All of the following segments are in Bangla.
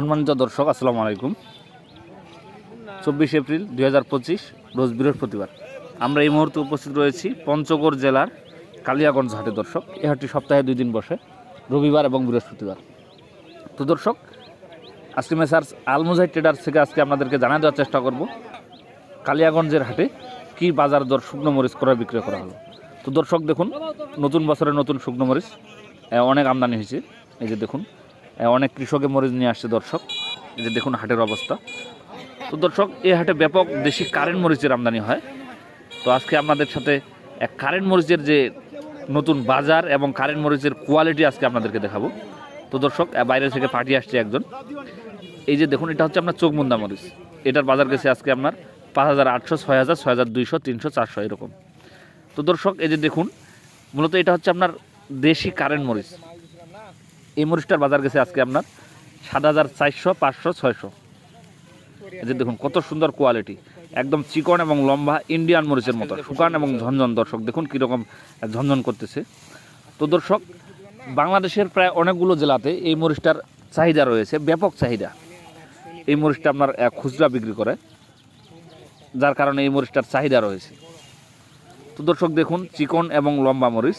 সম্মানিত দর্শক, আসসালামু আলাইকুম। চব্বিশ এপ্রিল দু হাজার পঁচিশ, রোজ বৃহস্পতিবার। আমরা এই মুহূর্তে উপস্থিত রয়েছি পঞ্চগড় জেলার কালিয়াগঞ্জ হাটে, দর্শক। এই হাটটি সপ্তাহে দুই দিন বসে, রবিবার এবং বৃহস্পতিবার। তো দর্শক, আজকে মেসার্স আলমুজাই ট্রেডার্স থেকে আজকে আপনাদেরকে জানা দেওয়ার চেষ্টা করব, কালিয়াগঞ্জের হাটে কি বাজার দর শুকনো মরিচ ক্রয় বিক্রয় করা হলো। তো দর্শক, দেখুন, নতুন বছরের নতুন শুকনো মরিচ অনেক আমদানি হয়েছে। এই যে দেখুন অনেক কৃষকে মরিচ নিয়ে আসছে দর্শক। এই যে দেখুন হাটের অবস্থা। তো দর্শক, এই হাটে ব্যাপক দেশি কারেন্ট মরিচের আমদানি হয়। তো আজকে আপনাদের সাথে এক কারেন্ট মরিচের যে নতুন বাজার এবং কারেন্ট মরিচের কোয়ালিটি আজকে আপনাদেরকে দেখাবো। তো দর্শক বাইরে থেকে পাঠিয়ে আসছে একজন। এই যে দেখুন, এটা হচ্ছে আপনার চোখমুন্দা মরিচ। এটার বাজার গেছে আজকে আপনার পাঁচ হাজার আটশো, ছয় হাজার ছয় হাজার দুইশো, তিনশো, চারশো, এরকম। তো দর্শক, এই যে দেখুন, মূলত এটা হচ্ছে আপনার দেশি কারেন্ট মরিচ। এই মরিচটার বাজার গেছে আজকে আপনার সাত হাজার চারশো পাঁচশো ছয়শো। যে দেখুন কত সুন্দর কোয়ালিটি একদম চিকন এবং লম্বা ইন্ডিয়ান মরিচের মতো শুকান এবং ঝনঝন দর্শক দেখুন কীরকম ঝনঝন করতেছে। তো দর্শক বাংলাদেশের প্রায় অনেকগুলো জেলাতে এই মরিচটার চাহিদা রয়েছে ব্যাপক চাহিদা। এই মরিচটা আপনার খুচরা বিক্রি করে যার কারণে এই মরিচটার চাহিদা রয়েছে। তো দর্শক দেখুন চিকন এবং লম্বা মরিচ।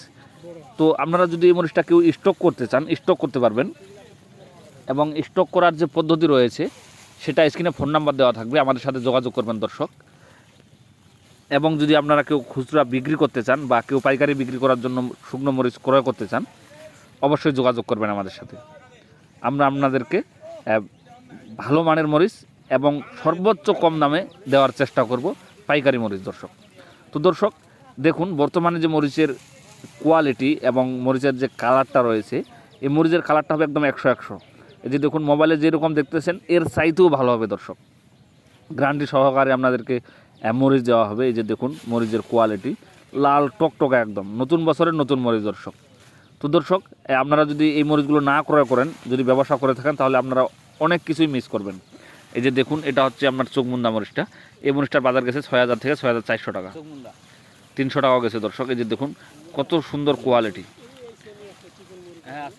তো আপনারা যদি এই মরিচটা কেউ স্টক করতে চান স্টক করতে পারবেন। এবং স্টক করার যে পদ্ধতি রয়েছে, সেটা স্ক্রিনে ফোন নাম্বার দেওয়া থাকবে, আমাদের সাথে যোগাযোগ করবেন দর্শক। এবং যদি আপনারা কেউ খুচরা বিক্রি করতে চান বা কেউ পাইকারি বিক্রি করার জন্য শুকনো মরিচ ক্রয় করতে চান, অবশ্যই যোগাযোগ করবেন আমাদের সাথে। আমরা আপনাদেরকে ভালো মানের মরিচ এবং সর্বোচ্চ কম দামে দেওয়ার চেষ্টা করব পাইকারি মরিচ দর্শক। তো দর্শক, দেখুন, বর্তমানে যে মরিচের কোয়ালিটি এবং মরিচের যে কালারটা রয়েছে, এই মরিচের কালারটা হবে একদম একশো একশো। এই যে দেখুন মোবাইলে যেরকম দেখতেছেন, এর চাইতেও ভালো হবে দর্শক। গ্রান্টি সহকারে আপনাদেরকে মরিচ দেওয়া হবে। এই যে দেখুন, মরিচের কোয়ালিটি লাল টকটকা একদম। নতুন বছরের নতুন মরিচ দর্শক। তো দর্শক আপনারা যদি এই মরিচগুলো না ক্রয় করেন, যদি ব্যবসা করে থাকেন, তাহলে আপনারা অনেক কিছুই মিস করবেন। এই যে দেখুন, এটা হচ্ছে আপনার চোখমুন্দা মরিচটা। এই মরিচটার বাজার গেছে ছয় হাজার থেকে ছয় হাজার চারশো টাকা। তিনশো টাকা গেছে দর্শক। এই যে দেখুন কত সুন্দর কোয়ালিটি হ্যাঁ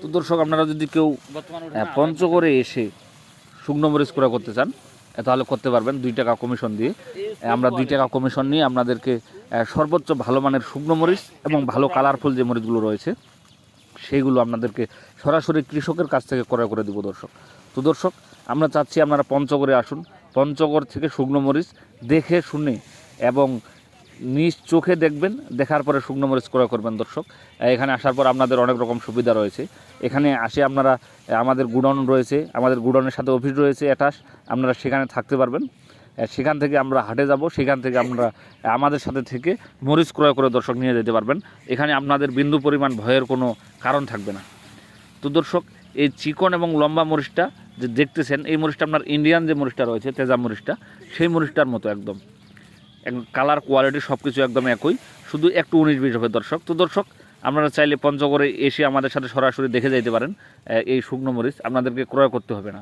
তো দর্শক আপনারা যদি কেউ আহ, পঞ্চগড়ে এসে শুকনো মরিচ ক্রয় করতে চান তাহলে করতে পারবেন দুই টাকা কমিশন দিয়ে। আমরা দুই টাকা কমিশন নিয়ে আপনাদেরকে সর্বোচ্চ ভালো মানের শুকনো মরিচ এবং ভালো কালারফুল যে মরিচগুলো রয়েছে সেইগুলো আপনাদেরকে সরাসরি কৃষকের কাছ থেকে ক্রয় করে দিব দর্শক। তো দর্শক আমরা চাচ্ছি আপনারা পঞ্চগড়ে আসুন। পঞ্চগড় থেকে শুকনো মরিচ দেখে শুনে এবং নিজ চোখে দেখবেন, দেখার পরে শুকনো মরিচ ক্রয় করবেন দর্শক। এখানে আসার পর আপনাদের অনেক রকম সুবিধা রয়েছে। এখানে আসে আপনারা, আমাদের গুডন রয়েছে, আমাদের গুডনের সাথে অফিস রয়েছে, অ্যাটাচ। আপনারা সেখানে থাকতে পারবেন। সেখান থেকে আমরা হাটে যাব, সেখান থেকে আমরা আমাদের সাথে থেকে মরিচ ক্রয় করে দর্শক নিয়ে যেতে পারবেন। এখানে আপনাদের বিন্দু পরিমাণ ভয়ের কোনো কারণ থাকবে না। তো দর্শক, এই চিকন এবং লম্বা মরিচটা যে দেখতেছেন, এই মরিচটা আপনার ইন্ডিয়ান যে মরিচটা রয়েছে, তেজা মরিচটা, সেই মরিচটার মতো একদম। কালার কোয়ালিটি সব কিছু একদম একই। শুধু একটু উনিশ বিশ হবে দর্শক। তো দর্শক, আপনারা চাইলে পঞ্চগড়ে এসে আমাদের সাথে সরাসরি দেখে যাইতে পারেন এই শুকনো মরিচ। আপনাদেরকে ক্রয় করতে হবে না।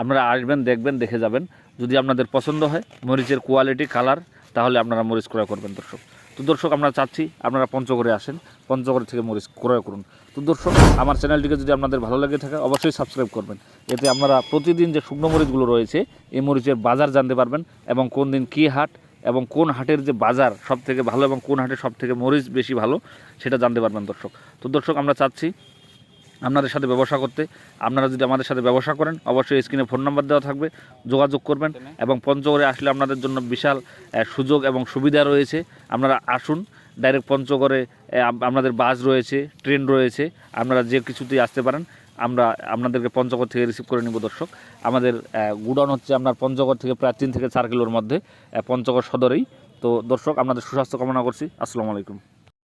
আপনারা আসবেন, দেখবেন, দেখে যাবেন। যদি আপনাদের পছন্দ হয় মরিচের কোয়ালিটি কালার তাহলে আপনারা মরিচ ক্রয় করবেন দর্শক। তো দর্শক, আমরা চাচ্ছি আপনারা পঞ্চগড়ে আসেন, পঞ্চগড় থেকে মরিচ ক্রয় করুন। তো দর্শক, আমার চ্যানেলটিকে যদি আপনাদের ভালো লাগে থাকে, অবশ্যই সাবস্ক্রাইব করবেন। এতে আপনারা প্রতিদিন যে শুকনো মরিচগুলো রয়েছে, এই মরিচের বাজার জানতে পারবেন এবং কোন দিন কী হাট এবং কোন হাটের যে বাজার সব থেকে ভালো এবং কোন হাটের সব থেকে মরিচ বেশি ভালো, সেটা জানতে পারবেন দর্শক। তো দর্শক, আমরা চাচ্ছি আপনাদের সাথে ব্যবসা করতে। আপনারা যদি আমাদের সাথে ব্যবসা করেন, অবশ্যই স্ক্রিনে ফোন নাম্বার দেওয়া থাকবে, যোগাযোগ করবেন এবং পঞ্চগড়ে আসলে আপনাদের জন্য বিশাল সুযোগ এবং সুবিধা রয়েছে। আপনারা আসুন, ডাইরেক্ট পঞ্চগড়ে আপনাদের বাস রয়েছে, ট্রেন রয়েছে, আপনারা যে কিছুতেই আসতে পারেন আমরা আপনাদেরকে পঞ্চগড় থেকে রিসিভ করে নিব, দর্শক। আমাদের গুডাউন হচ্ছে আপনার পঞ্চগড় থেকে প্রায় তিন থেকে চার কিলোর মধ্যে পঞ্চগড় সদরেই। তো দর্শক, আপনাদের সুস্বাস্থ্য কামনা করছি। আসসালামু আলাইকুম।